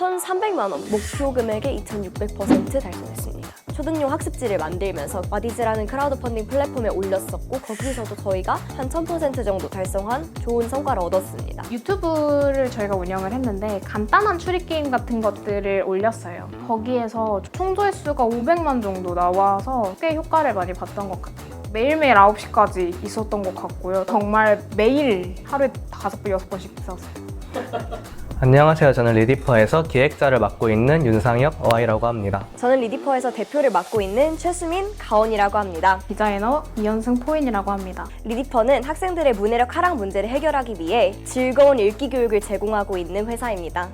1,300만 원, 목표 금액의 2,600% 달성했습니다. 초등용 학습지를 만들면서 와디즈라는 크라우드 펀딩 플랫폼에 올렸었고 거기서도 저희가 한 1000% 정도 달성한 좋은 성과를 얻었습니다. 유튜브를 저희가 운영을 했는데 간단한 추리 게임 같은 것들을 올렸어요. 거기에서 총 조회수가 500만 정도 나와서 꽤 효과를 많이 봤던 것 같아요. 매일매일 9시까지 있었던 것 같고요. 정말 매일 하루에 5번, 6번씩 있었어요. 안녕하세요. 저는 리디퍼에서 기획자를 맡고 있는 윤상혁 어아이라고 합니다. 저는 리디퍼에서 대표를 맡고 있는 최수민 가온이라고 합니다. 디자이너 이현승 포인이라고 합니다. 리디퍼는 학생들의 문해력 하락 문제를 해결하기 위해 즐거운 읽기 교육을 제공하고 있는 회사입니다.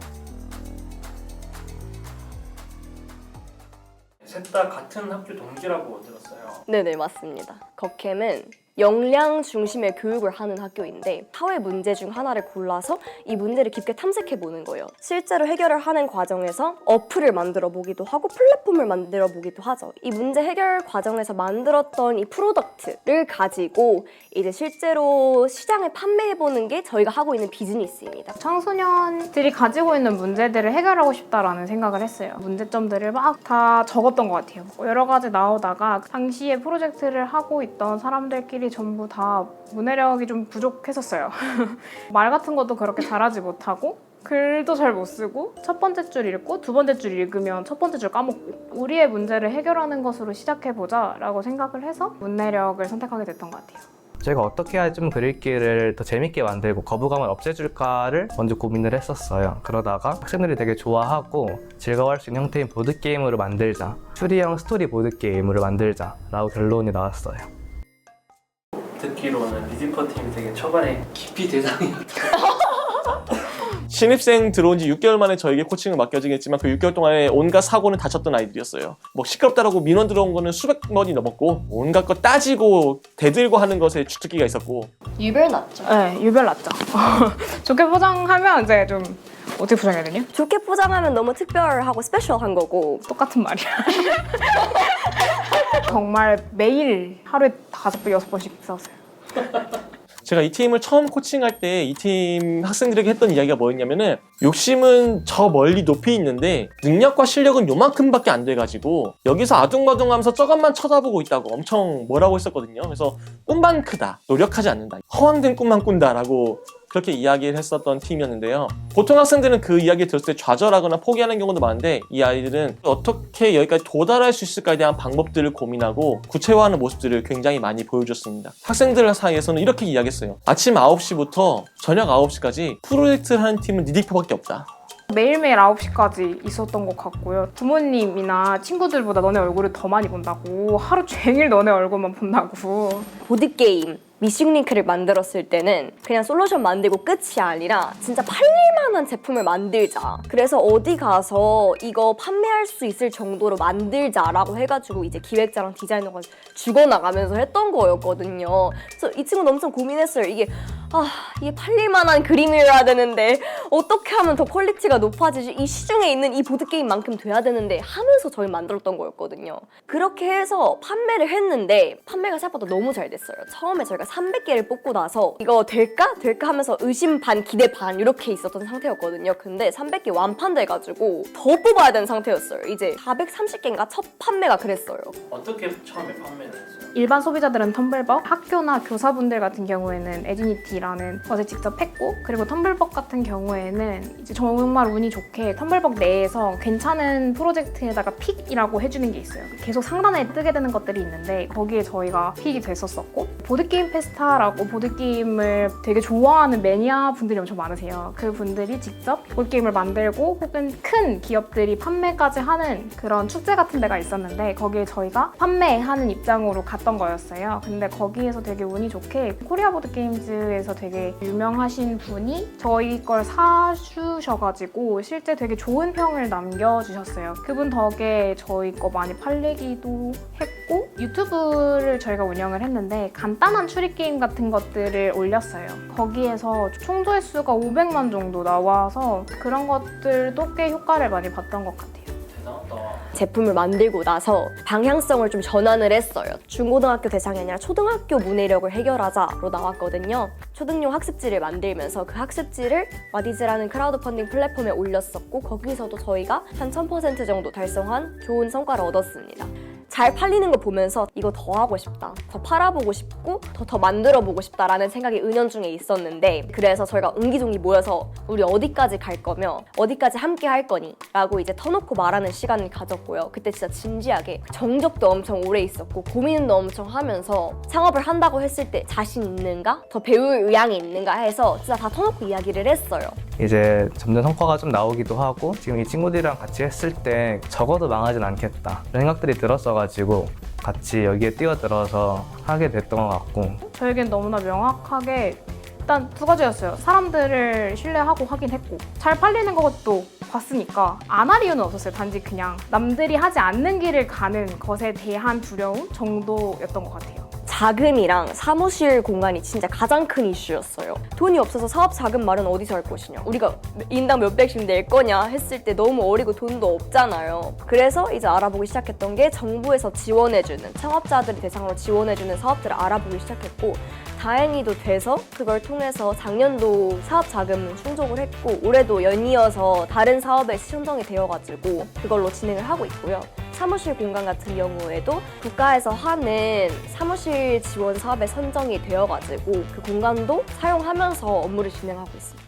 셋 다 같은 학교 동기라고 들었어요. 네네 맞습니다. 거캠은 역량 중심의 교육을 하는 학교인데 사회 문제 중 하나를 골라서 이 문제를 깊게 탐색해 보는 거예요. 실제로 해결을 하는 과정에서 어플을 만들어 보기도 하고 플랫폼을 만들어 보기도 하죠. 이 문제 해결 과정에서 만들었던 이 프로덕트를 가지고 이제 실제로 시장에 판매해 보는 게 저희가 하고 있는 비즈니스입니다. 청소년들이 가지고 있는 문제들을 해결하고 싶다라는 생각을 했어요. 문제점들을 막 다 적었던 것 같아요. 여러 가지 나오다가 당시에 프로젝트를 하고 있던 사람들끼리 전부 다 문해력이 좀 부족했었어요. 말 같은 것도 그렇게 잘하지 못하고 글도 잘 못 쓰고 첫 번째 줄 읽고 두 번째 줄 읽으면 첫 번째 줄 까먹고 우리의 문제를 해결하는 것으로 시작해보자 라고 생각을 해서 문해력을 선택하게 됐던 것 같아요. 저희가 어떻게 해야 좀 그릴기를 더 재밌게 만들고 거부감을 없애줄까를 먼저 고민을 했었어요. 그러다가 학생들이 되게 좋아하고 즐거워할 수 있는 형태인 보드게임으로 만들자. 추리형 스토리 보드게임으로 만들자라고 결론이 나왔어요. 듣기로는 리디퍼 팀이 되게 초반에 깊이 대상이었다. 신입생 들어온 지 6개월 만에 저에게 코칭을 맡겨지긴 했지만 그 6개월 동안에 온갖 사고는 다쳤던 아이들이었어요. 뭐 시끄럽다라고 민원 들어온 거는 수백 번이 넘었고 온갖 거 따지고 대들고 하는 것에 주특기가 있었고 유별 났죠. 네, 유별 났죠. 좋게 포장하면 이제 좀 어떻게 포장해야 되냐? 좋게 포장하면 너무 특별하고 스페셜한 거고 똑같은 말이야. 정말 매일 하루에 다섯 번 여섯 번씩 싸웠어요. 제가 이 팀을 처음 코칭할 때 이 팀 학생들에게 했던 이야기가 뭐였냐면은 욕심은 저 멀리 높이 있는데 능력과 실력은 요만큼밖에 안 돼가지고 여기서 아둥바둥하면서 저것만 쳐다보고 있다고 엄청 뭐라고 했었거든요. 그래서 꿈만 크다, 노력하지 않는다, 허황된 꿈만 꾼다라고 그렇게 이야기를 했었던 팀이었는데요. 보통 학생들은 그 이야기를 들었을 때 좌절하거나 포기하는 경우도 많은데 이 아이들은 어떻게 여기까지 도달할 수 있을까에 대한 방법들을 고민하고 구체화하는 모습들을 굉장히 많이 보여줬습니다. 학생들 사이에서는 이렇게 이야기했어요. 아침 9시부터 저녁 9시까지 프로젝트를 하는 팀은 니디퍼밖에 없다. 매일매일 9시까지 있었던 것 같고요. 부모님이나 친구들보다 너네 얼굴을 더 많이 본다고. 하루 종일 너네 얼굴만 본다고. 보드게임 미싱링크를 만들었을 때는 그냥 솔루션 만들고 끝이 아니라 진짜 팔릴 만한 제품을 만들자. 그래서 어디 가서 이거 판매할 수 있을 정도로 만들자라고 해가지고 이제 기획자랑 디자이너가 죽어나가면서 했던 거였거든요. 그래서 이 친구는 엄청 고민했어요. 이게 아 이게 팔릴 만한 그림이어야 되는데 어떻게 하면 더 퀄리티가 높아지지? 이 시중에 있는 이 보드게임만큼 돼야 되는데 하면서 저희 만들었던 거였거든요. 그렇게 해서 판매를 했는데 판매가 생각보다 너무 잘 됐어요. 처음에 저희가 300개를 뽑고 나서 이거 될까? 될까 하면서 의심 반 기대 반 이렇게 있었던 상태였거든요. 근데 300개 완판돼가지고 더 뽑아야 되는 상태였어요. 이제 430개인가 첫 판매가 그랬어요. 어떻게 처음에 판매를 했어요? 일반 소비자들은 텀블벅, 학교나 교사분들 같은 경우에는 에디니티라는 것을 직접 했고 그리고 텀블벅 같은 경우에는 이제 정말 운이 좋게 텀블벅 내에서 괜찮은 프로젝트에다가 픽이라고 해주는 게 있어요. 계속 상단에 뜨게 되는 것들이 있는데 거기에 저희가 픽이 됐었었고 보드게임 페스타라고 보드게임을 되게 좋아하는 매니아 분들이 엄청 많으세요. 그 분들이 직접 보드게임을 만들고 혹은 큰 기업들이 판매까지 하는 그런 축제 같은 데가 있었는데 거기에 저희가 판매하는 입장으로 갔던 거였어요. 근데 거기에서 되게 운이 좋게 코리아 보드 게임즈에서 되게 유명하신 분이 저희 걸 사주셔가지고 실제 되게 좋은 평을 남겨주셨어요. 그분 덕에 저희 거 많이 팔리기도 했고 유튜브를 저희가 운영을 했는데 간단한 추리 게임 같은 것들을 올렸어요. 거기에서 총 조회수가 500만 정도 나와서 그런 것들도 꽤 효과를 많이 봤던 것 같아요. 대단하다. 제품을 만들고 나서 방향성을 좀 전환을 했어요. 중고등학교 대상이 아니라 초등학교 문해력을 해결하자로 나왔거든요. 초등용 학습지를 만들면서 그 학습지를 와디즈라는 크라우드 펀딩 플랫폼에 올렸었고 거기서도 저희가 한 1000% 정도 달성한 좋은 성과를 얻었습니다. 잘 팔리는 거 보면서 이거 더 하고 싶다. 더 팔아보고 싶고 더 더 만들어 보고 싶다라는 생각이 은연중에 있었는데 그래서 저희가 옹기종기 모여서 우리 어디까지 갈 거며 어디까지 함께 할 거니 라고 이제 터놓고 말하는 시간을 가졌고요. 그때 진짜 진지하게 정적도 엄청 오래 있었고 고민도 엄청 하면서 창업을 한다고 했을 때 자신 있는가? 더 배울 의향이 있는가 해서 진짜 다 터놓고 이야기를 했어요. 이제 점점 성과가 좀 나오기도 하고 지금 이 친구들이랑 같이 했을 때 적어도 망하진 않겠다 이런 생각들이 들었어가지고 같이 여기에 뛰어들어서 하게 됐던 것 같고 저에겐 너무나 명확하게 일단 두 가지였어요. 사람들을 신뢰하고 하긴 했고 잘 팔리는 것도 봤으니까 안 할 이유는 없었어요. 단지 그냥 남들이 하지 않는 길을 가는 것에 대한 두려움 정도였던 것 같아요. 자금이랑 사무실 공간이 진짜 가장 큰 이슈였어요. 돈이 없어서 사업 자금 마련 어디서 할 것이냐. 우리가 인당 몇백씩 낼 거냐 했을 때 너무 어리고 돈도 없잖아요. 그래서 이제 알아보기 시작했던 게 정부에서 지원해주는 창업자들이 대상으로 지원해주는 사업들을 알아보기 시작했고 다행히도 돼서 그걸 통해서 작년도 사업 자금을 충족을 했고 올해도 연이어서 다른 사업에 선정이 되어가지고 그걸로 진행을 하고 있고요. 사무실 공간 같은 경우에도 국가에서 하는 사무실 지원 사업에 선정이 되어가지고 그 공간도 사용하면서 업무를 진행하고 있습니다.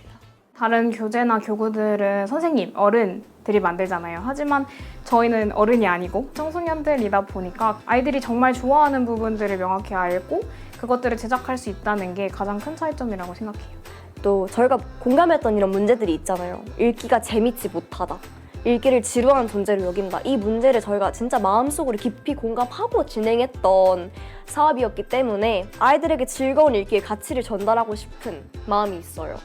다른 교재나 교구들은 선생님, 어른들이 만들잖아요. 하지만 저희는 어른이 아니고 청소년들이다 보니까 아이들이 정말 좋아하는 부분들을 명확히 알고 그것들을 제작할 수 있다는 게 가장 큰 차이점이라고 생각해요. 또 저희가 공감했던 이런 문제들이 있잖아요. 읽기가 재밌지 못하다. 읽기를 지루한 존재로 여긴다. 이 문제를 저희가 진짜 마음속으로 깊이 공감하고 진행했던 사업이었기 때문에 아이들에게 즐거운 읽기의 가치를 전달하고 싶은 마음이 있어요.